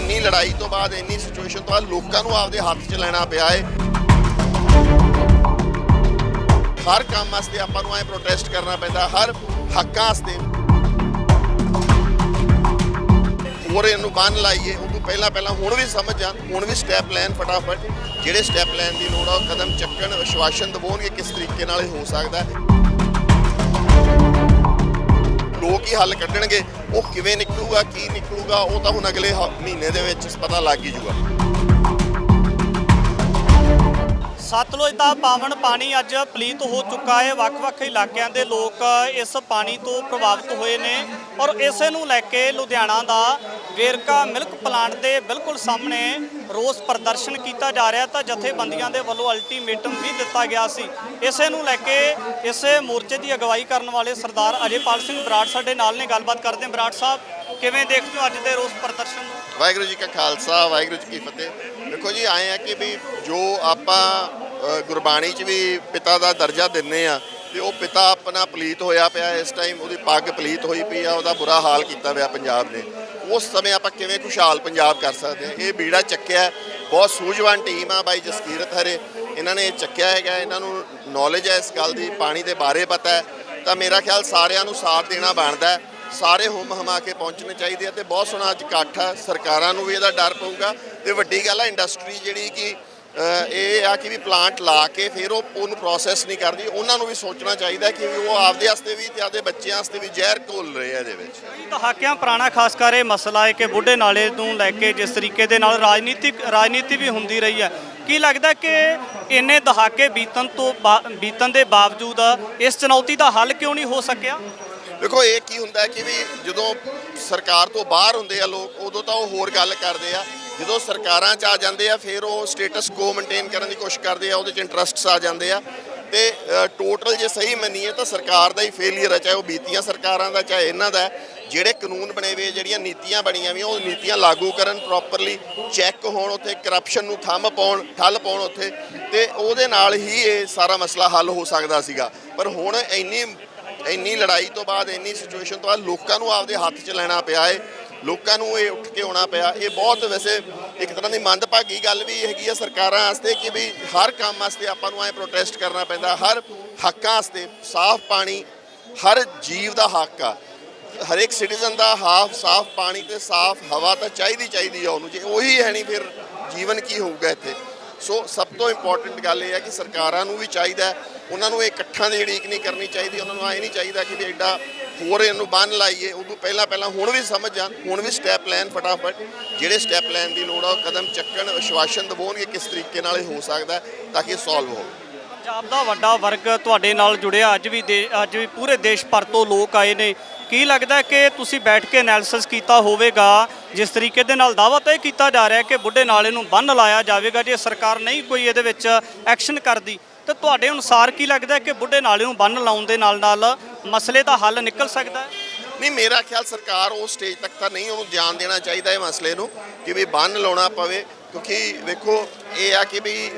ਇੰਨੀ ਲੜਾਈ ਤੋਂ ਬਾਅਦ, ਇੰਨੀ ਸਿਚੁਏਸ਼ਨ ਤੋਂ ਬਾਅਦ ਲੋਕਾਂ ਨੂੰ ਆਪਦੇ ਹੱਥ 'ਚ ਲੈਣਾ ਪਿਆ ਏ। ਹਰ ਕੰਮ ਵਾਸਤੇ ਆਪਾਂ ਨੂੰ ਐ ਪ੍ਰੋਟੈਸਟ ਕਰਨਾ ਪੈਂਦਾ, ਹਰ ਹੱਕਾਂ ਵਾਸਤੇ। ਹੋਰ ਇਹਨੂੰ ਬੰਨ ਲਾਈਏ ਉਹਨੂੰ ਪਹਿਲਾਂ ਪਹਿਲਾਂ ਹੁਣ ਵੀ ਸਮਝ ਜਾਣ ਹੁਣ ਵੀ ਸਟੈਪ ਲੈਣ ਫਟਾਫਟ। ਜਿਹੜੇ ਸਟੈਪ ਲੈਣ ਦੀ ਲੋੜ ਆ, ਉਹ ਕਦਮ ਚੱਕਣ ਵਿਸ਼ਵਾਸਨ ਦਵਾਉਣਗੇ, ਕਿਸ ਤਰੀਕੇ ਨਾਲ ਇਹ ਹੋ ਸਕਦਾ ਹੈ। ਲੋਕ ਹੀ ਹੱਲ ਕੱਢਣਗੇ, ਉਹ ਕਿਵੇਂ ਨਿਕਲੂਗਾ, ਕੀ ਨਿਕਲੂਗਾ, ਉਹ ਤਾਂ ਹੁਣ ਅਗਲੇ ਮਹੀਨੇ ਦੇ ਵਿੱਚ ਪਤਾ ਲੱਗ ਹੀ ਜੂਗਾ ਸਤਲੁਜ ਦਾ ਪਾਵਨ ਪਾਣੀ ਅੱਜ ਪਲੀਤ ਹੋ ਚੁੱਕਾ ਹੈ। ਵੱਖ-ਵੱਖ ਇਲਾਕਿਆਂ ਦੇ ਲੋਕ ਇਸ ਪਾਣੀ ਤੋਂ ਪ੍ਰਭਾਵਿਤ ਹੋਏ ਨੇ ਔਰ ਇਸੇ ਨੂੰ ਲੈ ਕੇ ਲੁਧਿਆਣਾ ਦਾ ਵੇਰਕਾ ਮਿਲਕ ਪਲਾਂਟ ਦੇ ਬਿਲਕੁਲ ਸਾਹਮਣੇ ਰੋਸ ਪ੍ਰਦਰਸ਼ਨ ਕੀਤਾ ਜਾ ਰਿਹਾ ਤਾਂ ਜਥੇਬੰਦੀਆਂ ਦੇ ਵੱਲੋਂ ਅਲਟੀਮੇਟਮ ਵੀ ਦਿੱਤਾ ਗਿਆ ਸੀ। ਇਸੇ ਨੂੰ ਲੈ ਕੇ ਇਸੇ ਮੋਰਚੇ ਦੀ ਅਗਵਾਈ ਕਰਨ ਵਾਲੇ ਸਰਦਾਰ ਅਜੇਪਾਲ ਸਿੰਘ ਬਰਾੜ ਸਾਡੇ ਨਾਲ ਨੇ। ਗੱਲਬਾਤ ਕਰਦੇ ਹਾਂ। ਬਰਾੜ ਸਾਹਿਬ, ਕਿਵੇਂ ਦੇਖਦੇ ਹੋ ਅੱਜ ਦੇ ਰੋਸ ਪ੍ਰਦਰਸ਼ਨ ਨੂੰ? ਵਾਹਿਗੁਰੂ ਜੀ ਕਾ ਖਾਲਸਾ, ਵਾਹਿਗੁਰੂ ਜੀ ਕੀ ਫਤਿਹ। ਦੇਖੋ ਜੀ, ਆਏ ਆ ਕਿ ਵੀ ਜੋ ਆਪਾਂ ਗੁਰਬਾਣੀ 'ਚ ਵੀ ਪਿਤਾ ਦਾ ਦਰਜਾ ਦਿੰਨੇ ਆ ਤੇ ਉਹ ਪਿਤਾ ਆਪਣਾ ਪਲੀਤ ਹੋਇਆ ਪਿਆ ਇਸ ਟਾਈਮ ਉਹਦੀ ਪੱਗ ਪਲੀਤ ਹੋਈ ਪਈ ਆ, ਉਹਦਾ ਬੁਰਾ ਹਾਲ ਕੀਤਾ ਹੋਇਆ ਪੰਜਾਬ ਨੇ। ਉਸ ਸਮੇਂ ਆਪਾਂ ਕਿਵੇਂ ਖੁਸ਼ਹਾਲ ਪੰਜਾਬ ਕਰ ਸਕਦੇ ਹਾਂ? ਇਹ ਬੀੜਾ ਚੱਕਿਆ, ਬਹੁਤ ਸੂਝਵਾਨ ਟੀਮ ਆ ਬਾਈ ਜਸਕੀਰਤ ਹਰੇ। ਇਹਨਾਂ ਨੇ ਇਹ ਚੱਕਿਆ ਹੈਗਾ, ਇਹਨਾਂ ਨੂੰ ਨੌਲੇਜ ਹੈ ਇਸ ਗੱਲ ਦੀ, ਪਾਣੀ ਦੇ ਬਾਰੇ ਪਤਾ ਹੈ। ਤਾਂ ਮੇਰਾ ਖਿਆਲ ਸਾਰਿਆਂ ਨੂੰ ਸਾਥ ਦੇਣਾ ਬਣਦਾ ਹੈ। ਸਾਰੇ ਹੁਮ ਹਮਾ ਕੇ ਪਹੁੰਚਣੇ ਚਾਹੀਦੇ ਆ ਤੇ ਬਹੁਤ ਸੋਹਣਾ ਅੱਜ ਇਕੱਠ ਆ ਸਰਕਾਰਾਂ ਨੂੰ ਵੀ ਇਹਦਾ ਡਰ ਪਊਗਾ। ਤੇ ਵੱਡੀ ਗੱਲ ਆ ਇੰਡਸਟਰੀ ਜਿਹੜੀ ਕਿ ਇਹ ਆ ਕਿ ਵੀ ਪਲਾਂਟ ਲਾ ਕੇ ਫਿਰ ਉਹ ਉਹਨੂੰ ਪ੍ਰੋਸੈਸ ਨਹੀਂ ਕਰਦੀ। ਉਹਨਾਂ ਨੂੰ ਵੀ ਸੋਚਣਾ ਚਾਹੀਦਾ ਕਿ ਉਹ ਆਪਦੇ ਵਾਸਤੇ ਵੀ ਤੇ ਆਪਦੇ ਬੱਚਿਆਂ ਵਾਸਤੇ ਵੀ ਜ਼ਹਿਰ ਘੋਲ ਰਹੇ ਆ ਇਹਦੇ ਵਿੱਚ। ਦਹਾਕਿਆਂ ਪੁਰਾਣਾ ਖਾਸ ਕਰ ਇਹ ਮਸਲਾ ਹੈ ਕਿ ਬੁੱਢੇ ਨਾਲੇ ਨੂੰ ਲੈ ਕੇ ਜਿਸ ਤਰੀਕੇ ਦੇ ਨਾਲ ਰਾਜਨੀਤਿਕ ਰਾਜਨੀਤੀ ਵੀ ਹੁੰਦੀ ਰਹੀ ਹੈ। ਕੀ ਲੱਗਦਾ ਕਿ ਇੰਨੇ ਦਹਾਕੇ ਬੀਤਣ ਤੋਂ ਬਾ- ਬੀਤਣ ਦੇ ਬਾਵਜੂਦ ਇਸ ਚੁਣੌਤੀ ਦਾ ਹੱਲ ਕਿਉਂ ਨਹੀਂ ਹੋ ਸਕਿਆ? ਦੇਖੋ ਇਹ ਕੀ ਹੁੰਦਾ ਹੈ ਕਿ ਵੀ ਜਦੋਂ ਸਰਕਾਰ ਤੋਂ ਬਾਹਰ ਹੁੰਦੇ ਆ ਲੋਕ ਉਦੋਂ ਤਾਂ ਉਹ ਹੋਰ ਗੱਲ ਕਰਦੇ ਆ। ਜਦੋਂ ਸਰਕਾਰਾਂ 'ਚ ਆ ਜਾਂਦੇ ਆ, ਫਿਰ ਉਹ ਸਟੇਟਸ ਕੋ ਮੇਨਟੇਨ ਕਰਨ ਦੀ ਕੋਸ਼ਿਸ਼ ਕਰਦੇ ਆ, ਉਹਦੇ 'ਚ ਇੰਟਰਸਟਸ ਆ ਜਾਂਦੇ ਆ। ਤੇ ਟੋਟਲ ਜੇ ਸਹੀ ਮੰਨੀਏ ਤਾਂ ਸਰਕਾਰ ਦਾ ਹੀ ਫੇਲਿਅਰ ਹੈ ਚਾਹੇ ਉਹ ਬੀਤੀਆਂ ਸਰਕਾਰਾਂ ਦਾ, ਚਾਹੇ ਇਹਨਾਂ ਦਾ। ਜਿਹੜੇ ਕਾਨੂੰਨ ਬਣੇ ਹੋਏ ਜਿਹੜੀਆਂ ਨੀਤੀਆਂ ਬਣੀਆਂ ਵੀ ਉਹ ਨੀਤੀਆਂ ਲਾਗੂ ਕਰਨ ਪ੍ਰੋਪਰਲੀ ਚੈੱਕ ਹੋਣ ਉੱਥੇ ਕਰਪਸ਼ਨ ਨੂੰ ਥੰਮ ਪਾਉਣ, ਠੱਲ ਪਾਉਣ ਉੱਥੇ। ਤੇ ਉਹਦੇ ਨਾਲ ਹੀ ਇਹ ਸਾਰਾ ਮਸਲਾ ਹੱਲ ਹੋ ਸਕਦਾ ਸੀਗਾ। ਪਰ ਹੁਣ ਇੰਨੀ ਇੰਨੀ ਲੜਾਈ ਤੋਂ ਬਾਅਦ, ਇੰਨੀ ਸਿਚੁਏਸ਼ਨ ਤੋਂ ਬਾਅਦ ਲੋਕਾਂ ਨੂੰ ਆਪਦੇ ਹੱਥ 'ਚ ਲੈਣਾ ਪਿਆ ਏ। ਲੋਕਾਂ ਨੂੰ ਇਹ ਉੱਠ ਕੇ ਆਉਣਾ ਪਿਆ। ਇਹ ਬਹੁਤ ਵੈਸੇ ਇੱਕ ਤਰ੍ਹਾਂ ਦੀ ਮੰਦਭਾਗੀ ਗੱਲ ਵੀ ਹੈਗੀ ਆ ਸਰਕਾਰਾਂ ਵਾਸਤੇ ਕਿ ਵੀ ਹਰ ਕੰਮ ਵਾਸਤੇ ਆਪਾਂ ਨੂੰ ਐ ਪ੍ਰੋਟੈਸਟ ਕਰਨਾ ਪੈਂਦਾ। ਹਰ ਹੱਕਾਂ ਵਾਸਤੇ ਸਾਫ਼ ਪਾਣੀ, ਹਰ ਜੀਵ ਦਾ ਹੱਕ ਆ। ਹਰੇਕ ਸਿਟੀਜ਼ਨ ਦਾ ਹਾਫ ਸਾਫ਼ ਪਾਣੀ ਤੇ ਸਾਫ਼ ਹਵਾ ਤਾਂ ਚਾਹੀਦੀ ਚਾਹੀਦੀ ਆ ਉਹਨੂੰ। ਜੇ ਉਹੀ ਹੈ ਨਹੀਂ ਫਿਰ ਜੀਵਨ ਕੀ ਹੋਊਗਾ ਇੱਥੇ? ਸੋ ਸਭ ਤੋਂ ਇੰਪੋਰਟੈਂਟ ਗੱਲ ਇਹ ਹੈ ਕਿ ਸਰਕਾਰਾਂ ਨੂੰ ਵੀ ਚਾਹੀਦਾ ਉਹਨਾਂ ਨੂੰ ਇਹ ਇਕੱਠਾਂ ਦੀ ਉਡੀਕ ਨਹੀਂ ਕਰਨੀ ਚਾਹੀਦੀ। ਉਹਨਾਂ ਨੂੰ ਐ ਨਹੀਂ ਚਾਹੀਦਾ ਕਿ ਵੀ ਐਡਾ ਹੋਰ ਇਹਨੂੰ ਬੰਨ ਲਾਈਏ, ਉਦੋਂ ਪਹਿਲਾਂ ਪਹਿਲਾਂ ਹੁਣ ਵੀ ਸਮਝ ਜਾਣ, ਹੁਣ ਵੀ ਸਟੈਪ ਲੈਣ ਫਟਾਫਟ। ਜਿਹੜੇ ਸਟੈਪ ਲੈਣ ਦੀ ਲੋੜ ਆ, ਉਹ ਕਦਮ ਚੱਕਣ ਵਿਸ਼ਵਾਸਨ ਦਵਾਉਣਗੇ ਕਿਸ ਤਰੀਕੇ ਨਾਲ ਇਹ ਹੋ ਸਕਦਾ ਤਾਂ ਕਿ ਸੋਲਵ ਹੋਵੇ। ਪੰਜਾਬ ਦਾ ਵੱਡਾ ਵਰਗ ਤੁਹਾਡੇ ਨਾਲ ਜੁੜਿਆ, ਅੱਜ ਵੀ ਦੇ- ਅੱਜ ਵੀ ਪੂਰੇ ਦੇਸ਼ ਭਰ ਤੋਂ ਲੋਕ ਆਏ ਨੇ। ਕੀ ਲੱਗਦਾ ਕਿ ਤੁਸੀਂ ਬੈਠ ਕੇ ਐਨਾਲਿਸਿਸ ਕੀਤਾ ਹੋਵੇਗਾ? ਜਿਸ ਤਰੀਕੇ ਦੇ ਨਾਲ ਦਾਅਵਾ ਤਾਂ ਇਹ ਕੀਤਾ ਜਾ ਰਿਹਾ ਕਿ ਬੁੱਢੇ ਨਾਲੇ ਨੂੰ ਬੰਨ ਲਾਇਆ ਜਾਵੇਗਾ, ਜੇ ਸਰਕਾਰ ਨਹੀਂ ਕੋਈ ਇਹਦੇ ਵਿੱਚ ਐਕਸ਼ਨ ਕਰਦੀ। ਤਾਂ ਤੁਹਾਡੇ ਅਨੁਸਾਰ ਕੀ ਲੱਗਦਾ ਕਿ ਬੁੱਢੇ ਨਾਲੇ ਨੂੰ ਬੰਨ ਲਾਉਣ ਦੇ ਨਾਲ ਨਾਲ ਮਸਲੇ ਦਾ ਹੱਲ ਨਿਕਲ ਸਕਦਾ ਹੈ? ਨਹੀਂ, ਮੇਰਾ ਖਿਆਲ ਸਰਕਾਰ ਉਸ ਸਟੇਜ ਤੱਕ ਤਾਂ ਨਹੀਂ ਉਹਨੂੰ ਜਾਣ ਦੇਣਾ ਚਾਹੀਦਾ ਇਹ ਮਸਲੇ ਨੂੰ, ਕਿ ਵੀ ਬੰਨ ਲਾਉਣਾ ਪਵੇ, ਕਿਉਂਕਿ ਵੇਖੋ, ਇਹ ਆ ਕਿ ਵੀ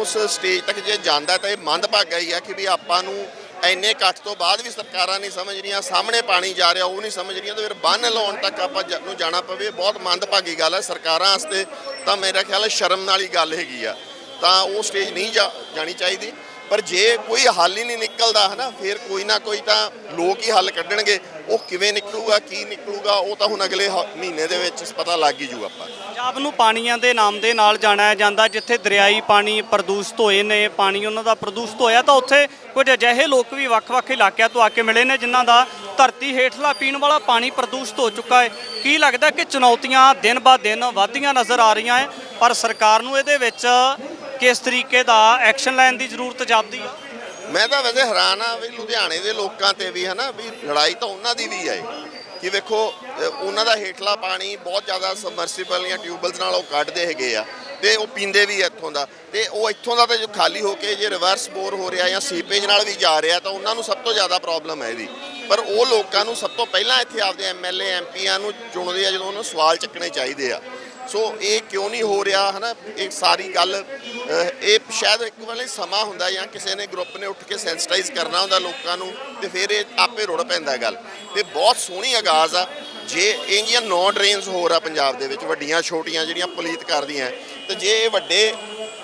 ਉਸ ਸਟੇਜ ਤੱਕ ਜੇ ਜਾਂਦਾ ਤਾਂ ਇਹ ਮੰਦਭਾਗਾ ਹੀ ਆ ਕਿ ਵੀ ਆਪਾਂ ਨੂੰ ਇੰਨੇ ਇਕੱਠ ਤੋਂ ਬਾਅਦ ਵੀ ਸਰਕਾਰਾਂ ਨਹੀਂ ਸਮਝ ਰਹੀਆਂ, ਸਾਹਮਣੇ ਪਾਣੀ ਜਾ ਰਿਹਾ, ਉਹ ਨਹੀਂ ਸਮਝ ਰਹੀਆਂ, ਤਾਂ ਫਿਰ ਬੰਨ ਲਾਉਣ ਤੱਕ ਆਪਾਂ ਨੂੰ ਜਾਣਾ ਪਵੇ ਬਹੁਤ ਮੰਦਭਾਗੀ ਗੱਲ ਹੈ, ਸਰਕਾਰਾਂ ਵਾਸਤੇ ਤਾਂ ਮੇਰਾ ਖਿਆਲ ਹੈ ਸ਼ਰਮ ਵਾਲੀ ਗੱਲ ਹੈਗੀ ਆ। ਤਾਂ ਉਹ ਸਟੇਜ ਨਹੀਂ ਜਾ- ਜਾਣੀ ਚਾਹੀਦੀ। ਪਰ ਜੇ ਕੋਈ ਹੱਲ ਹੀ ਨਹੀਂ ਨਿਕਲਦਾ, ਹਨਾ, ਫਿਰ ਕੋਈ ਨਾ ਕੋਈ ਤਾਂ ਲੋਕ ਹੀ ਹੱਲ ਕੱਢਣਗੇ। ਉਹ ਕਿਵੇਂ ਨਿਕਲੂਗਾ, ਕੀ ਨਿਕਲੂਗਾ, ਉਹ ਤਾਂ ਹੁਣ ਅਗਲੇ ਹ- ਮਹੀਨੇ ਦੇ ਵਿੱਚ ਪਤਾ ਲੱਗ ਹੀ ਜੂ ਆਪਾਂ। ਨੂੰ। ਪੰਜਾਬ ਨੂੰ ਪਾਣੀਆਂ ਦੇ ਨਾਮ ਦੇ ਨਾਲ ਜਾਣਿਆ ਜਾਂਦਾ, ਜਿੱਥੇ ਦਰਿਆਈ ਪਾਣੀ ਪ੍ਰਦੂਸ਼ਿਤ ਹੋਏ ਨੇ, ਪਾਣੀ ਉਹਨਾਂ ਦਾ ਪ੍ਰਦੂਸ਼ਿਤ ਹੋਇਆ, ਤਾਂ ਉੱਥੇ ਕੁਝ ਅਜਿਹੇ ਲੋਕ ਵੀ ਵੱਖ-ਵੱਖ ਇਲਾਕਿਆਂ ਤੋਂ ਆ ਕੇ ਮਿਲੇ ਨੇ, ਜਿਨ੍ਹਾਂ ਦਾ ਧਰਤੀ ਹੇਠਲਾ ਪੀਣ ਵਾਲਾ ਪਾਣੀ ਪ੍ਰਦੂਸ਼ਿਤ ਹੋ ਚੁੱਕਾ ਹੈ। ਕੀ ਲੱਗਦਾ ਕਿ ਚੁਣੌਤੀਆਂ ਦਿਨ ਬਾ ਦਿਨ ਵਧਦੀਆਂ ਨਜ਼ਰ ਆ ਰਹੀਆਂ ਹੈ, ਪਰ ਸਰਕਾਰ ਨੂੰ ਇਹਦੇ ਵਿੱਚ ਕਿਸ ਤਰੀਕੇ ਦਾ ਐਕਸ਼ਨ ਲੈਣ ਦੀ ਜ਼ਰੂਰਤ ਜਾਪਦੀ ਆ? ਮੈਂ ਤਾਂ ਵੈਸੇ ਹੈਰਾਨ ਆ ਵੀ ਲੁਧਿਆਣੇ ਦੇ ਲੋਕਾਂ ਤੇ ਵੀ ਹਨਾ, ਵੀ ਲੜਾਈ ਤਾਂ ਉਹਨਾਂ ਦੀ ਵੀ ਹੈ ਕਿ ਵੇਖੋ ਉਹਨਾਂ ਦਾ ਹੇਠਲਾ ਪਾਣੀ ਬਹੁਤ ਜ਼ਿਆਦਾ ਸਮਰਸੀਬਲ ਜਾਂ ਟਿਊਬਲਸ ਨਾਲ ਉਹ ਕੱਢਦੇ ਹੈਗੇ ਆ ਤੇ ਉਹ ਪੀਂਦੇ ਵੀ ਇੱਥੋਂ ਦਾ। ਤੇ ਉਹ ਇੱਥੋਂ ਦਾ ਤਾਂ ਜੋ ਖਾਲੀ ਹੋ ਕੇ ਜੇ ਰਿਵਰਸ ਬੋਰ ਹੋ ਰਿਹਾ ਜਾਂ ਸੀਪੇਜ ਨਾਲ ਵੀ ਜਾ ਰਿਹਾ ਤਾਂ ਉਹਨਾਂ ਨੂੰ ਸਭ ਤੋਂ ਜ਼ਿਆਦਾ ਪ੍ਰੋਬਲਮ ਹੈ ਇਹਦੀ। ਪਰ ਉਹ ਲੋਕਾਂ ਨੂੰ ਸਭ ਤੋਂ ਪਹਿਲਾਂ ਇੱਥੇ ਆਪਦੇ ਐਮਐਲਏ ਐਮਪੀਆਂ ਨੂੰ ਚੁਣਦੇ ਆ ਜਦੋਂ ਉਹਨਾਂ ਨੂੰ ਸਵਾਲ ਚੱਕਣੇ ਚਾਹੀਦੇ ਆ। ਸੋ ਇਹ ਕਿਉਂ ਨਹੀਂ ਹੋ ਰਿਹਾ, ਹਨਾ? ਇਹ ਸਾਰੀ ਗੱਲ ਇਹ ਸ਼ਾਇਦ ਇੱਕ ਵਾਲੇ ਸਮਾਂ ਹੁੰਦਾ ਜਾਂ ਕਿਸੇ ਨੇ ਗਰੁੱਪ ਨੇ ਉੱਠ ਕੇ ਸੈਂਸਿਟਾਈਜ਼ ਕਰਨਾ ਹੁੰਦਾ ਲੋਕਾਂ ਨੂੰ, ਤੇ ਫਿਰ ਇਹ ਆਪੇ ਰੁੜ ਪੈਂਦਾ ਗੱਲ। ਤੇ ਬਹੁਤ ਸੋਹਣੀ ਆਗਾਜ਼ ਆ, ਜੇ ਇਹ ਜੀਆਂ ਨੌ ਡਰੇਨਸ ਹੋਰ ਆ ਪੰਜਾਬ ਦੇ ਵਿੱਚ, ਵੱਡੀਆਂ, ਛੋਟੀਆਂ ਜਿਹੜੀਆਂ ਪਲੀਤ ਕਰਦੀਆਂ, ਤੇ ਜੇ ਇਹ ਵੱਡੇ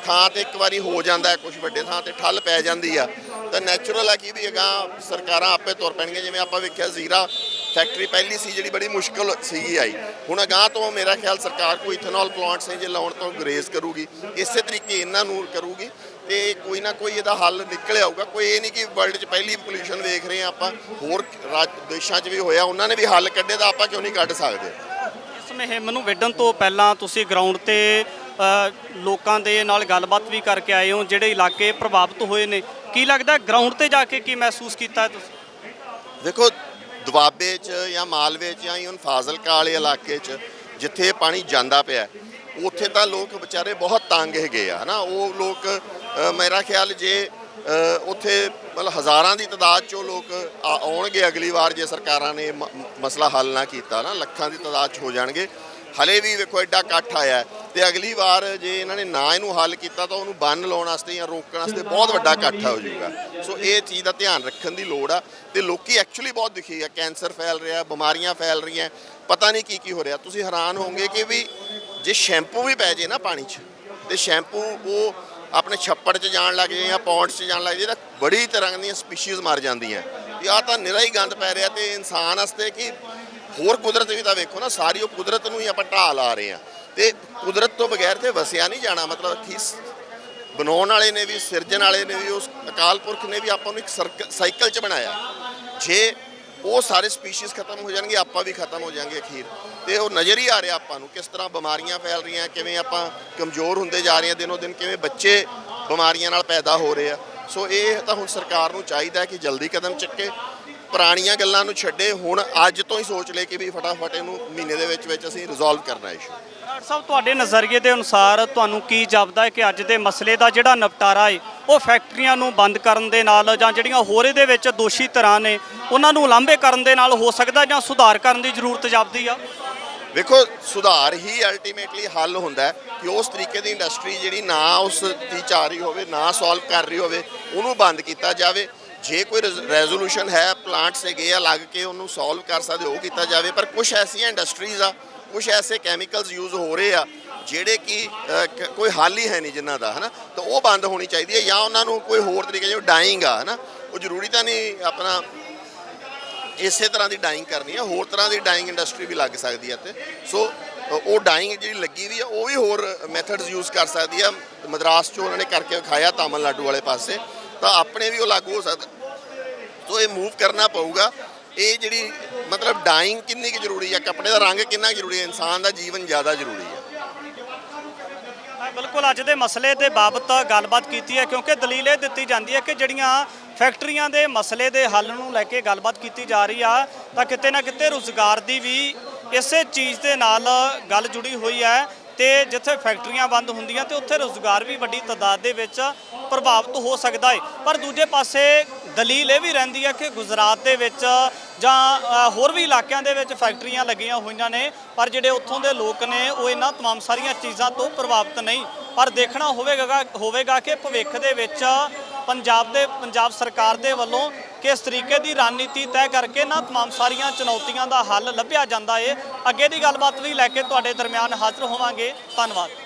ਥਾਂ ਤੇ ਇੱਕ ਵਾਰੀ ਹੋ ਜਾਂਦਾ ਕੁਝ ਵੱਡੇ ਥਾਂ ਤੇ ਠੱਲ ਪੈ ਜਾਂਦੀ ਆ, ਤਾਂ ਨੈਚੁਰਲ ਆ ਕਿ ਵੀ ਅਗਾਂਹ ਸਰਕਾਰਾਂ ਆਪੇ ਤੁਰ ਪੈਣਗੀਆਂ, ਜਿਵੇਂ ਆਪਾਂ ਵੇਖਿਆ ਜ਼ੀਰਾ ਫੈਕਟਰੀ ਪਹਿਲੀ ਸੀ ਜਿਹੜੀ ਬੜੀ ਮੁਸ਼ਕਲ ਸੀਗੀ ਆਈ। ਹੁਣ ਅਗਾਂਹ ਤੋਂ ਮੇਰਾ ਖਿਆਲ ਸਰਕਾਰ ਕੋਈ ਇਥਨੋਲ ਪਲਾਂਟਸ ਨੇ ਜੇ ਲਾਉਣ ਤੋਂ ਗਰੇਜ਼ ਕਰੂਗੀ ਇਸੇ ਤਰੀਕੇ ਇਹਨਾਂ ਨੂੰ ਕਰੂਗੀ ਤੇ ਕੋਈ ਨਾ ਕੋਈ ਇਹਦਾ ਹੱਲ ਨਿਕਲ ਆਊਗਾ ਕੋਈ ਇਹ ਨਹੀਂ ਕਿ ਵਰਲਡ 'ਚ ਪਹਿਲੀ ਪੋਲੂਸ਼ਨ ਵੇਖ ਰਹੇ ਆ ਆਪਾਂ ਹੋਰ ਰਾਜ ਦੇਸ਼ਾਂ 'ਚ ਵੀ ਹੋਇਆ ਉਹਨਾਂ ਨੇ ਵੀ ਹੱਲ ਕੱਢੇ ਤਾਂ ਆਪਾਂ ਕਿਉਂ ਨਹੀਂ ਕੱਢ ਸਕਦੇ? ਇਸ ਮੁਹਿੰਮ ਨੂੰ ਵਿੱਢਣ ਤੋਂ ਪਹਿਲਾਂ ਤੁਸੀਂ ਗਰਾਊਂਡ ਤੇ ਲੋਕਾਂ ਦੇ ਨਾਲ ਗੱਲਬਾਤ ਵੀ ਕਰਕੇ ਆਏ ਹੋ ਜਿਹੜੇ ਇਲਾਕੇ ਪ੍ਰਭਾਵਿਤ ਹੋਏ ਨੇ। ਕੀ ਲੱਗਦਾ ਗਰਾਊਂਡ ਤੇ ਜਾ ਕੇ ਕੀ ਮਹਿਸੂਸ ਕੀਤਾ ਤੁਸੀਂ? ਦੇਖੋ ਦੁਆਬੇ 'ਚ ਜਾਂ ਮਾਲਵੇ 'ਚ ਜਾਂ ਇਵਨ ਫਾਜ਼ਿਲਕਾ ਵਾਲੇ ਇਲਾਕੇ 'ਚ ਜਿੱਥੇ ਇਹ ਪਾਣੀ ਜਾਂਦਾ ਪਿਆ ਉੱਥੇ ਤਾਂ ਲੋਕ ਵਿਚਾਰੇ ਬਹੁਤ ਤੰਗ ਹੈਗੇ ਆ, ਹਨਾ? ਉਹ ਲੋਕ ਮੇਰਾ ਖਿਆਲ ਜੇ ਉੱਥੇ ਮਤਲਬ ਹਜ਼ਾਰਾਂ ਦੀ ਤਾਦਾਦ 'ਚੋਂ ਲੋਕ ਆਉਣਗੇ ਅਗਲੀ ਵਾਰ ਜੇ ਸਰਕਾਰਾਂ ਨੇ ਮ- ਮਸਲਾ ਹੱਲ ਨਾ ਕੀਤਾ ਨਾ ਲੱਖਾਂ ਦੀ ਤਾਦਾਦ 'ਚ ਹੋ ਜਾਣਗੇ। ਹਲੇ ਵੀ ਵੇਖੋ ਐਡਾ ਇਕੱਠ ਆਇਆ ਹੈ। ਤੇ ਅਗਲੀ ਵਾਰ ਜੇ ਇਹਨਾਂ ਨੇ ਨਾ ਇਹਨੂੰ ਹੱਲ ਕੀਤਾ ਤਾਂ ਉਹਨੂੰ ਬੰਨ ਲਾਉਣ ਵਾਸਤੇ ਜਾਂ ਰੋਕਣ ਵਾਸਤੇ ਬਹੁਤ ਵੱਡਾ ਇਕੱਠ ਹੋ ਜਾਊਗਾ। ਸੋ ਇਹ ਚੀਜ਼ ਦਾ ਧਿਆਨ ਰੱਖਣ ਦੀ ਲੋੜ ਆ। ਤੇ ਲੋਕੀ ਐਕਚੁਅਲੀ ਬਹੁਤ ਦੁਖੀ ਆ। ਕੈਂਸਰ ਫੈਲ ਰਿਹਾ, ਬਿਮਾਰੀਆਂ ਫੈਲ ਰਹੀਆਂ। ਪਤਾ ਨਹੀਂ ਕੀ ਕੀ ਹੋ ਰਿਹਾ। ਤੁਸੀਂ ਹੈਰਾਨ ਹੋਵੋਗੇ ਕਿ ਵੀ ਜੇ ਸ਼ੈਂਪੂ ਵੀ ਪੈ ਜੇ ਨਾ ਪਾਣੀ 'ਚ, ਤੇ ਸ਼ੈਂਪੂ ਉਹ ਆਪਣੇ ਛੱਪੜ 'ਚ ਜਾਣ ਲੱਗ ਜੇ ਜਾਂ ਪੌਂਡਸ 'ਚ ਜਾਣ ਲੱਗ ਜੇ ਤਾਂ ਬੜੀ ਤਰ੍ਹਾਂ ਦੀਆਂ ਸਪੀਸ਼ੀਜ਼ ਮਰ ਜਾਂਦੀਆਂ। ਇਹ ਆ ਤਾਂ ਨਿਰਾ ਹੀ ਗੰਦ ਪੈ ਰਿਹਾ ਤੇ ਇਨਸਾਨ ਵਾਸਤੇ ਕਿ ਹੋਰ ਕੁਦਰਤ ਵੀ ਤਾਂ ਵੇਖੋ ਨਾ, ਸਾਰੀ ਉਹ ਕੁਦਰਤ ਨੂੰ ਹੀ ਆਪਾਂ ਢਾਹ ਲਾ ਰਹੇ ਆ ਤੇ ਕੁਦਰਤ ਤੋਂ ਬਗੈਰ ਤੇ ਵਸਿਆ ਨਹੀਂ ਜਾਣਾ, ਮਤਲਬ ਕਿ ਬਣਾਉਣ ਵਾਲੇ ਨੇ ਵੀ, ਸਿਰਜਣ ਵਾਲੇ ਨੇ ਵੀ, ਉਸ ਅਕਾਲ ਪੁਰਖ ਨੇ ਵੀ ਆਪਾਂ ਨੂੰ ਇੱਕ ਸਰਕ- ਸਾਈਕਲ 'ਚ ਬਣਾਇਆ। ਜੇ ਉਹ ਸਾਰੇ ਸਪੀਸ਼ੀਜ਼ ਖਤਮ ਹੋ ਜਾਣਗੇ, ਆਪਾਂ ਵੀ ਖਤਮ ਹੋ ਜਾਾਂਗੇ ਅਖੀਰ। ਤੇ ਉਹ ਨਜ਼ਰ ਹੀ ਆ ਰਿਹਾ ਆਪਾਂ ਨੂੰ, ਕਿਸ ਤਰ੍ਹਾਂ ਬਿਮਾਰੀਆਂ ਫੈਲ ਰਹੀਆਂ, ਕਿਵੇਂ ਆਪਾਂ ਕਮਜ਼ੋਰ ਹੁੰਦੇ ਜਾ ਰਹੇ ਹਾਂ, ਦਿਨੋ ਦਿਨ ਕਿਵੇਂ ਬੱਚੇ ਬਿਮਾਰੀਆਂ ਨਾਲ ਪੈਦਾ ਹੋ ਰਹੇ ਆ। ਸੋ ਇਹ ਤਾਂ ਹੁਣ ਸਰਕਾਰ ਨੂੰ ਚਾਹੀਦਾ ਕਿ ਜਲਦੀ ਕਦਮ ਚੱਕੇ। ਪੁਰਾਣੀਆਂ ਗੱਲਾਂ ਨੂੰ ਛੱਡੇ ਹੁਣ ਅੱਜ ਤੋਂ ਹੀ ਸੋਚ ਲੈ ਕਿ ਵੀ ਫਟਾਫਟ ਇਹਨੂੰ ਮਹੀਨੇ ਦੇ ਵਿੱਚ ਵਿੱਚ ਅਸੀਂ ਰਿਜ਼ੋਲਵ ਕਰਨਾ ਇਸ਼ੂ ਡਾਕਟਰ ਸਾਹਿਬ ਤੁਹਾਡੇ ਨਜ਼ਰੀਏ ਦੇ ਅਨੁਸਾਰ ਤੁਹਾਨੂੰ ਕੀ ਜਾਪਦਾ ਹੈ ਕਿ ਅੱਜ ਦੇ ਮਸਲੇ ਦਾ ਜਿਹੜਾ ਨਿਪਟਾਰਾ ਹੈ ਉਹ ਫੈਕਟਰੀਆਂ ਨੂੰ ਬੰਦ ਕਰਨ ਦੇ ਨਾਲ ਜਾਂ ਜਿਹੜੀਆਂ ਹੋਰ ਇਹਦੇ ਵਿੱਚ ਦੋਸ਼ੀ ਧਿਰਾਂ ਨੇ ਉਹਨਾਂ ਨੂੰ ਉਲਾਂਭੇ ਕਰਨ ਦੇ ਨਾਲ ਹੋ ਸਕਦਾ ਜਾਂ ਸੁਧਾਰ ਕਰਨ ਦੀ ਜ਼ਰੂਰਤ ਜਾਪਦੀ ਆ? ਵੇਖੋ ਸੁਧਾਰ ਹੀ ਅਲਟੀਮੇਟਲੀ ਹੱਲ ਹੁੰਦਾ ਹੈ ਕਿ ਉਸ ਤਰੀਕੇ ਦੀ ਇੰਡਸਟਰੀ ਜਿਹੜੀ ਨਾ ਉਸ ਦੀ ਚਾਹ ਰਹੀ ਹੋਵੇ ਨਾ ਸੋਲਵ ਕਰ ਰਹੀ ਹੋਵੇ ਉਹਨੂੰ ਬੰਦ ਕੀਤਾ ਜਾਵੇ। ਜੇ ਕੋਈ ਰੈਜ਼ੋਲੂਸ਼ਨ ਹੈ ਪਲਾਂਟਸ ਹੈਗੇ ਆ, ਲੱਗ ਕੇ ਉਹਨੂੰ ਸੋਲਵ ਕਰ ਸਕਦੇ, ਉਹ ਕੀਤਾ ਜਾਵੇ, ਪਰ ਕੁਝ ਐਸੀਆਂ ਇੰਡਸਟਰੀਜ਼ ਆ ਕੁਝ ਐਸੇ ਕੈਮੀਕਲਸ ਯੂਜ਼ ਹੋ ਰਹੇ ਆ, ਜਿਹੜੇ ਕਿ ਕੋਈ ਹੱਲ ਹੀ ਹੈ ਨਹੀਂ ਜਿਨ੍ਹਾਂ ਦਾ, ਹਨਾ? ਤਾਂ ਉਹ ਬੰਦ ਹੋਣੀ ਚਾਹੀਦੀ ਹੈ ਜਾਂ ਉਹਨਾਂ ਨੂੰ ਕੋਈ ਹੋਰ ਤਰੀਕੇ ਜਿਵੇਂ ਡਾਈਂਗ ਆ, ਹਨਾ? ਉਹ ਜ਼ਰੂਰੀ ਤਾਂ ਨਹੀਂ ਆਪਣਾ ਇਸੇ ਤਰ੍ਹਾਂ ਦੀ ਡਾਈਂਗ ਕਰਨੀ ਆ, ਹੋਰ ਤਰ੍ਹਾਂ ਦੀ ਡਾਈਂਗ ਇੰਡਸਟਰੀ ਵੀ ਲੱਗ ਸਕਦੀ ਹੈ ਤੇ ਸੋ ਉਹ ਡਾਈਂਗ ਜਿਹੜੀ ਲੱਗੀ ਵੀ ਆ, ਉਹ ਵੀ ਹੋਰ ਮੈਥਡਸ ਯੂਜ਼ ਕਰ ਸਕਦੀ ਆ। ਮਦਰਾਸ 'ਚ ਉਹਨਾਂ ਨੇ ਕਰਕੇ ਵਿਖਾਇਆ, ਤਾਮਿਲਨਾਡੂ ਵਾਲੇ ਪਾਸੇ। ਤਾਂ ਆਪਣੇ ਵੀ ਉਹ ਲਾਗੂ ਹੋ ਸਕਦਾ। ਸੋ ਇਹ ਮੂਵ ਕਰਨਾ ਪਊਗਾ। ਇਹ ਜਿਹੜੀ ਮਤਲਬ ਡਾਈਂਗ ਕਿੰਨੀ ਕੁ ਜ਼ਰੂਰੀ ਹੈ ਕੱਪੜੇ ਦਾ ਰੰਗ ਕਿੰਨਾ ਕੁ ਜ਼ਰੂਰੀ ਹੈ ਇਨਸਾਨ ਦਾ ਜੀਵਨ ਜ਼ਿਆਦਾ ਜ਼ਰੂਰੀ ਹੈ ਬਿਲਕੁਲ ਅੱਜ ਦੇ ਮਸਲੇ ਦੇ ਬਾਬਤ ਗੱਲਬਾਤ ਕੀਤੀ ਹੈ, ਕਿਉਂਕਿ ਦਲੀਲ ਇਹ ਦਿੱਤੀ ਜਾਂਦੀ ਹੈ ਕਿ ਜਿਹੜੀਆਂ ਫੈਕਟਰੀਆਂ ਦੇ ਮਸਲੇ ਦੇ ਹੱਲ ਨੂੰ ਲੈ ਕੇ ਗੱਲਬਾਤ ਕੀਤੀ ਜਾ ਰਹੀ ਆ, ਤਾਂ ਕਿਤੇ ਨਾ ਕਿਤੇ ਰੁਜ਼ਗਾਰ ਦੀ ਵੀ ਇਸੇ ਚੀਜ਼ ਦੇ ਨਾਲ ਗੱਲ ਜੁੜੀ ਹੋਈ ਹੈ। ਤੇ ਜਿੱਥੇ ਫੈਕਟਰੀਆਂ ਬੰਦ ਹੁੰਦੀਆਂ ਤੇ ਉੱਥੇ ਰੁਜ਼ਗਾਰ ਵੀ ਵੱਡੀ ਤਾਦਾਦ ਦੇ ਵਿੱਚ ਪ੍ਰਭਾਵਿਤ ਹੋ ਸਕਦਾ ਹੈ ਪਰ ਦੂਜੇ ਪਾਸੇ ਦਲੀਲ ਇਹ ਵੀ ਰਹਿੰਦੀ ਹੈ ਕਿ ਗੁਜਰਾਤ ਦੇ ਵਿੱਚ ਜਾਂ ਅ, ਹੋਰ ਵੀ ਇਲਾਕਿਆਂ ਦੇ ਵਿੱਚ ਫੈਕਟਰੀਆਂ ਲੱਗੀਆਂ ਹੋਈਆਂ ਨੇ ਪਰ ਜਿਹੜੇ ਉੱਥੋਂ ਦੇ ਲੋਕ ਨੇ ਉਹ ਇਹਨਾਂ तमाम ਸਾਰੀਆਂ ਚੀਜ਼ਾਂ ਤੋਂ ਪ੍ਰਭਾਵਿਤ ਨਹੀਂ ਪਰ ਦੇਖਣਾ ਹੋਵੇਗਾ ਹੋਵੇਗਾ ਕਿ ਭਵਿੱਖ ਦੇ ਵਿੱਚ ਪੰਜਾਬ ਦੇ ਪੰਜਾਬ ਸਰਕਾਰ ਦੇ ਵੱਲੋਂ ਕਿਸ ਤਰੀਕੇ ਦੀ ਰਣਨੀਤੀ ਤੈਅ ਕਰਕੇ ਨਾ तमाम ਸਾਰੀਆਂ ਚੁਣੌਤੀਆਂ ਦਾ ਹੱਲ ਲੱਭਿਆ ਜਾਂਦਾ ਏ ਅੱਗੇ ਦੀ ਗੱਲਬਾਤ ਵੀ ਲੈ ਕੇ ਤੁਹਾਡੇ ਦਰਮਿਆਨ ਹਾਜ਼ਰ ਹੋਵਾਂਗੇ ਧੰਨਵਾਦ